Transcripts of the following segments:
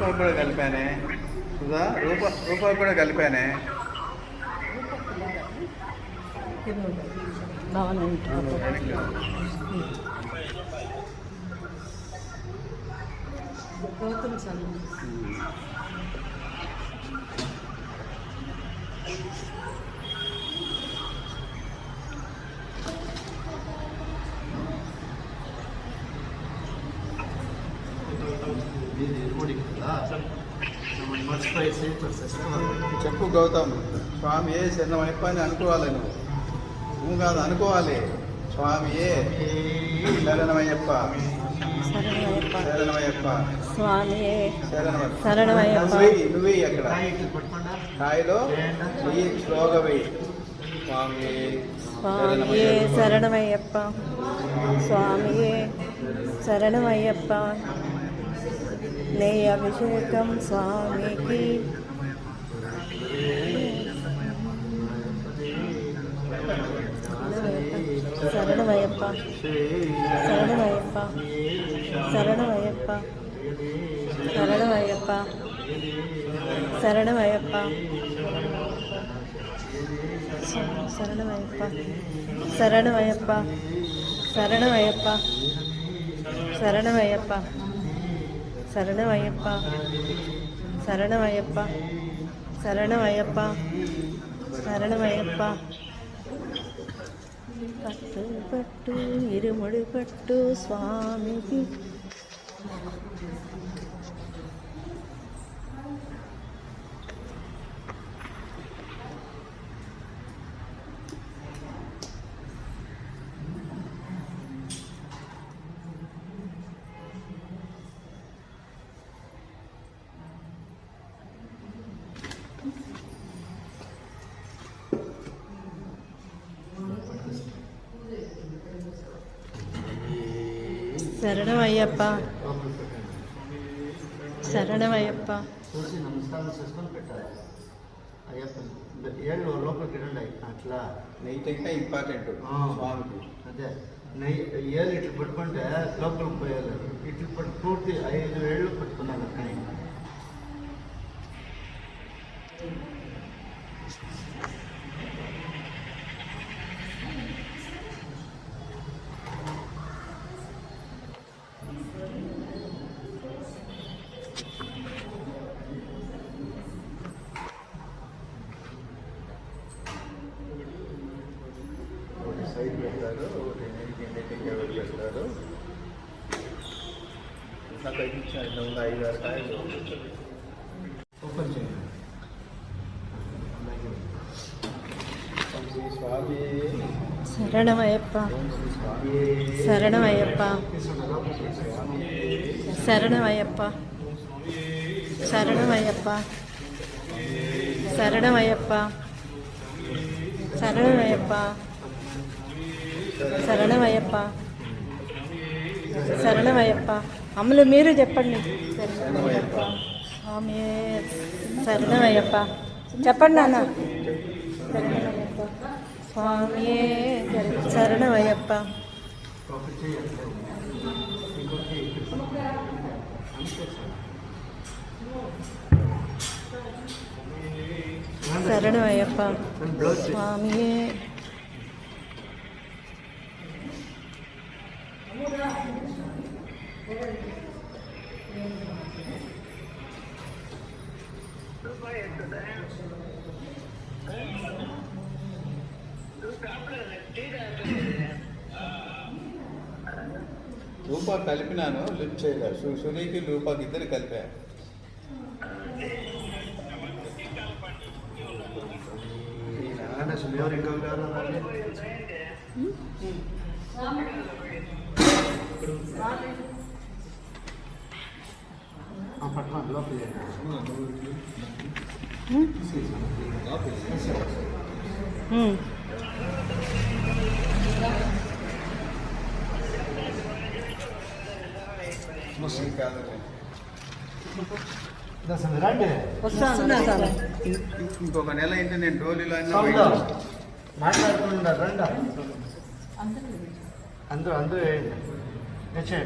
రూపా కూడా కలిపానే సుధా రూప రూపా కూడా కలిపానే recording. చెప్పు గౌతమ్ స్వామి ఏ శరణమయ్యప్ప అని అనుకోవాలి నువ్వు. నువ్వు కాదు అనుకోవాలి. స్వామి ఏ శరణమయ్యప్ప. శరణమయ్యప్ప. స్వామియే శరణమయ్యప్ప. నువ్వు అక్కడ. కాయలో వెయ్యి శ్లోక వెయ్యి. స్వామి స్వామియే శరణమయ్యప్ప. స్వామియే శరణమయ్యప్ప. അല്ലേ അഭിഷേകം സ്വാമിക്ക് ശരണമയപ്പ ശരണമയപ്പ ശരണമയപ്പ ശരണമയപ്പ ശരണമയപ്പ ശരണമയപ്പ ശരണമയപ്പ ശരണമയപ്പ ശരണമയപ്പ சரணமயப்பா. சரணமயப்பா. சரணமயப்பா. சரணமயப்பா. பட்டு பட்டு இருமொழி பட்டு சுவாமிக்கு పట్టు స్వామికి శరణమయ్యప్ప. శరణమయ్యప్ప. చూసి నమస్కారం చేసుకొని పెట్టాలి. అయ్యప్ప ఏళ్ళు లోపలికి రండి అట్లా. నెయ్యి ఇంకా ఇంపార్టెంట్. స్వామికి. అదే. నెయ్యి ఏళ్ళు ఇట్లా పట్టుకుంటే లోపలికి పోయాలి. ఇట్లా పట్టు పూర్తి ఐదు ఏళ్ళు పట్టుకున్నాను అక్కడ. సైట్ పెడతారు రెండింటికి ఎన్నిటికి నాకు ఇచ్చిన ఐదు ఆరు కాయలు. ఓపెన్ చేయండి. స్వామి. శరణమయ్యప్ప. శరణమయ్యప్ప. శరణమయ్యప్ప. శరణమయ్యప్ప. శరణమయ్యప్ప. శరణమయ్యప్ప. శరణమయ్యప్ప. శరణమయ్యప్ప. అమ్మలు మీరు చెప్పండి. శరణమయ్యప్ప స్వామి శరణమయ్యప్ప. చెప్పండి నాన్న. శరణమయ్యప్ప స్వామి శరణమయ్యప్ప. ఓపెన్ శరణమయ్యప్ప. స్వామి రూపా కలిపినాను లిఫ్ట్ చేయలేదు సునీకి రూపాకి ఇద్దరు కలిపా. నాన్న ಹ್ಞೂ ನಸಿಕಾದೆ ದಸರೆ 2 ಹೊಸ ಸುನಾ ಸಾಹೇ ಇಗ ಒಕನೆಲ್ಲ ಇಂತೆ ನನ್ನ ರೋಲಿಲೋ ಅನ್ನೋ ಮಾತಾಡ್ಕೊಂಡ್ರೆ ಅಂದ್ರೆ ಅಂದ್ರೆ ಅಂದ್ರೆ ಎಚೆ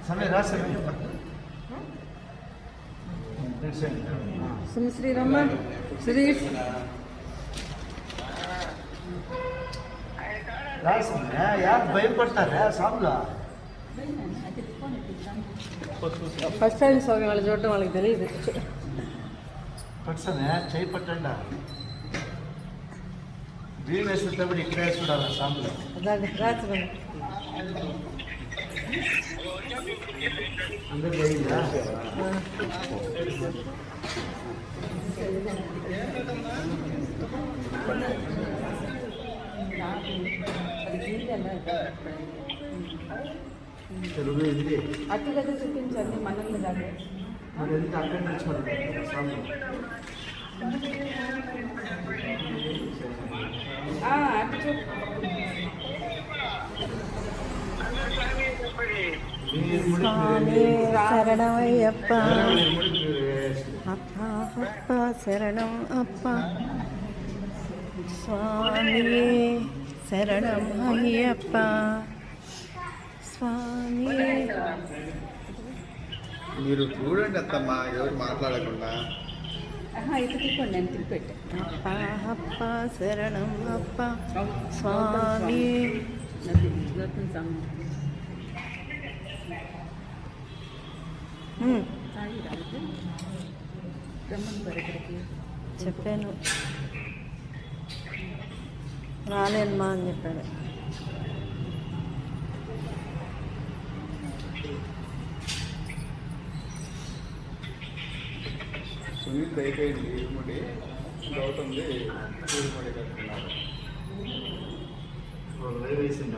చేశాను సమయ రాశాను సుమ శ్రీరమ్మ సుధీష్ రాసింది ಯಾರು ಭಯಪಡ್ತಾರೆ ಸಾಮ್ಲ ఫస్ట్ టైం స్వామి వాళ్ళు చూడడం వాళ్ళకి తెలియదు పట్సనే చేయి పట్టండ వీళ్ళు వేసుకుంటే ఇక్కడ వేసుకుంటారా సామ్లు తెలుగు హిందీ అటు దగ్గర చూపించండి మనల్ని కాదు మరి ఎంత అక్కడి నుంచి మరి సామ్లు అటు చూపు స్వామి శరణమయ్యప్ప అప్ప అప్ప శరణం అప్ప స్వామి శరణం అయ్యప్ప స్వామి మీరు చూడండి అత్తమ్మా ఎవరు మాట్లాడకుండా ఇటు తిప్పండి నేను తిప్పెట్టు అప్ప అప్ప శరణం అప్ప స్వామి ఉమ్. చెప్పాను. రాలేనమ్మా అని చెప్పాడు. సునీల్ అయిపోయింది ఇరుముడి గౌతమ్ది ఇరుముడి కట్టుకున్నారు వేసిండ